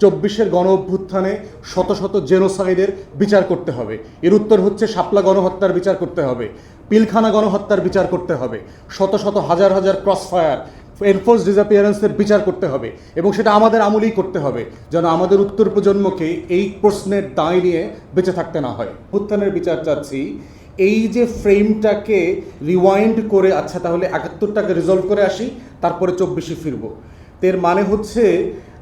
চব্বিশের গণ অভ্যুত্থানে শত শত জেনোসাইডের বিচার করতে হবে। এর উত্তর হচ্ছে শাপলা গণহত্যার বিচার করতে হবে। পিলখানা গণহত্যার বিচার করতে হবে। শত শত হাজার হাজার ক্রস ফায়ার এনফোর্স ডিসঅ্যাপিয়ারেন্সের বিচার করতে হবে এবং সেটা আমাদের আমলেই করতে হবে যেন আমাদের উত্তর প্রজন্মকে এই প্রশ্নের দায় নিয়ে বেঁচে থাকতে না হয়। অভ্যুত্থানের বিচার চাচ্ছি। এই যে ফ্রেমটাকে রিওয়াইন্ড করে আচ্ছা তাহলে একাত্তরটাকে রিজলভ করে আসি, তারপরে চব্বিশে ফিরবো। তো এর মানে হচ্ছে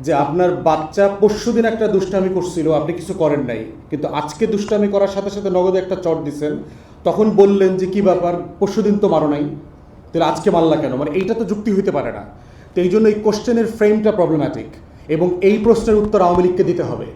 যে আপনার বাচ্চা পরশু দিন একটা দুষ্টামি করছিল, আপনি কিছু করেন নাই। কিন্তু আজকে দুষ্টামি করার সাথে সাথে নগদে একটা চট দিছেন, তখন বললেন যে কি ব্যাপার, পরশু দিন তো মারো নাই। তাহলে আজকে মারলা কেন? মানে এইটা তো যুক্তি হইতে পারে না। তো এই জন্য এই কোশ্চেনের ফ্রেমটা প্রবলেম্যাটিক এবং এই প্রশ্নের উত্তর আওয়ামী লীগকে দিতে হবে।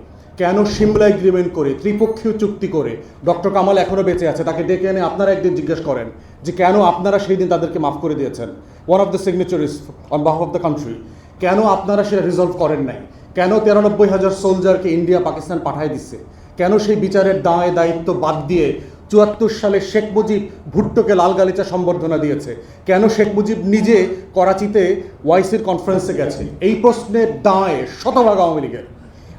কেন সিমলা এগ্রিমেন্ট করে, ত্রিপক্ষীয় চুক্তি করে, ডক্টর কামাল এখনও বেঁচে আছে, তাকে ডেকে এনে আপনারা একদিন জিজ্ঞেস করেন যে কেন আপনারা সেই দিন তাদেরকে মাফ করে দিয়েছেন? One of the signatories on behalf of the country কেন আপনারা সেটা রিজলভ করেন নাই? কেন তেরানব্বই হাজার সোলজারকে ইন্ডিয়া পাকিস্তান পাঠায় দিচ্ছে? কেন সেই বিচারের দায়, দায়িত্ব বাদ দিয়ে চুয়াত্তর সালে শেখ মুজিব ভুট্টোকে লাল গালিচা সম্বর্ধনা দিয়েছে? কেন শেখ মুজিব নিজে করাচিতে ওয়াইসির কনফারেন্সে গেছে? এই প্রশ্নের দায় শতভাগ আওয়ামী লীগের।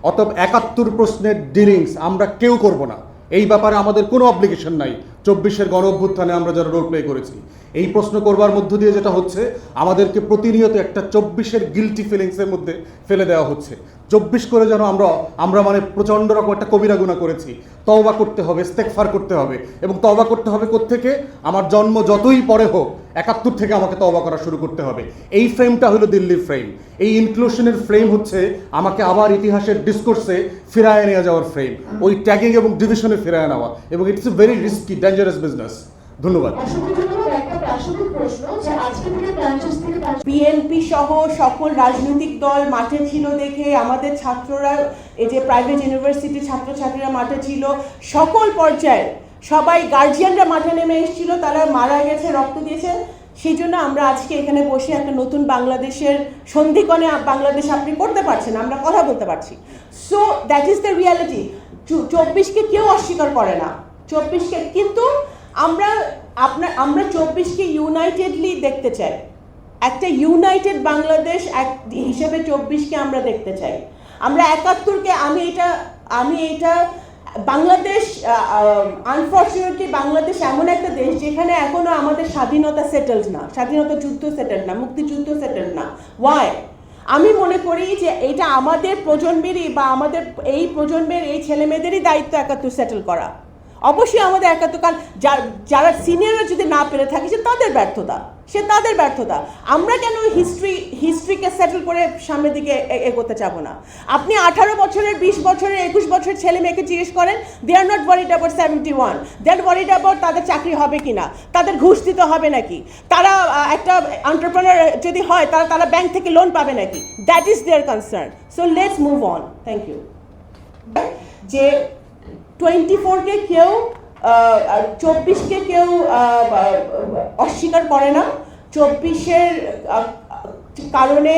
অতএব একাত্তর প্রশ্নের ডিলিংস আমরা কেউ করব না। এই ব্যাপারে আমাদের কোনো অব্লিগেশন নাই। চব্বিশের গণ অভ্যুত্থানে আমরা যারা রোল প্লে করেছি, এই প্রশ্ন করবার মধ্য দিয়ে যেটা হচ্ছে, আমাদেরকে প্রতিনিয়ত একটা চব্বিশের গিলটি ফিলিংসের মধ্যে ফেলে দেওয়া হচ্ছে। চব্বিশ করে যেন আমরা আমরা মানে প্রচণ্ড রকম একটা কবিরা গুণা করেছি। তওবা করতে হবে স্তেকফার করতে হবে এবং তওবা করতে হবে কোত্থেকে? আমার জন্ম যতই পরে হোক একাত্তর থেকে আমাকে তওবা করা শুরু করতে হবে। এই ফ্রেমটা হলো দিল্লির ফ্রেম এই ইনক্লুশনের ফ্রেম হচ্ছে আমাকে আবার ইতিহাসের ডিসকোর্সে ফিরায় নিয়ে যাওয়ার ফ্রেম ওই ট্যাগিং এবং ডিভিশনে ফিরায় নেওয়া। এবং it's a very risky dangerous business ধন্যবাদ। বিএনপি সহ সকল রাজনৈতিক দল মাঠে ছিল দেখে আমাদের ছাত্ররা, এই যে প্রাইভেট ইউনিভার্সিটি ছাত্রছাত্রীরা মাঠে ছিল, সকল পর্যায়ে সবাই গার্জিয়ানরা মাঠে নেমে এসেছিল, তারা মারা গেছে, রক্ত দিয়েছে। সেই জন্য আমরা আজকে এখানে বসে একটা নতুন বাংলাদেশের সন্ধিকণে বাংলাদেশ আপনি করতে পারছেন, আমরা কথা বলতে পারছি। So that is the reality চব্বিশকে কেউ অস্বীকার করে না। চব্বিশকে কিন্তু আমরা আপনার আমরা চব্বিশকে ইউনাইটেডলি দেখতে চাই। একটা ইউনাইটেড বাংলাদেশ এক হিসেবে চব্বিশকে আমরা দেখতে চাই। আমরা একাত্তরকে, আমি এটা আমি এটা বাংলাদেশ আনফর্চুনেটলি বাংলাদেশ এমন একটা দেশ যেখানে এখনও আমাদের স্বাধীনতা সেটেলড না। স্বাধীনতা যুদ্ধ সেটেলড না, মুক্তিযুদ্ধ সেটেলড না। ওয়াই আমি মনে করি যে এটা আমাদের প্রজন্মেরই বা আমাদের এই প্রজন্মের এই ছেলে মেয়েদেরই দায়িত্ব একাত্তর সেটেল করা। অবশ্যই আমাদের একাত্তর যা- যারা সিনিয়ররা যদি না পেরে থাকে তাদের ব্যর্থতা। সে তাদের ব্যর্থতা। আমরা কেন হিস্ট্রি হিস্ট্রিকে সেটেল করে সামনের দিকে এগোতে চাবো না? আপনি আঠারো বছরের, বিশ বছরের, একুশ বছরের ছেলে মেয়েকে জিজ্ঞেস করেন they are not worried about seventy one they are worried about তাদের চাকরি হবে কি না তাদের ঘুষ দিতে হবে নাকি? তারা একটা এন্টারপ্রেনার যদি হয়, তারা তারা ব্যাংক থেকে লোন পাবে নাকি? That is their concern so let's move on thank you যে টোয়েন্টি ফোরকে কেউ চব্বিশকে কেউ অস্বীকার করে না। চব্বিশের কারণে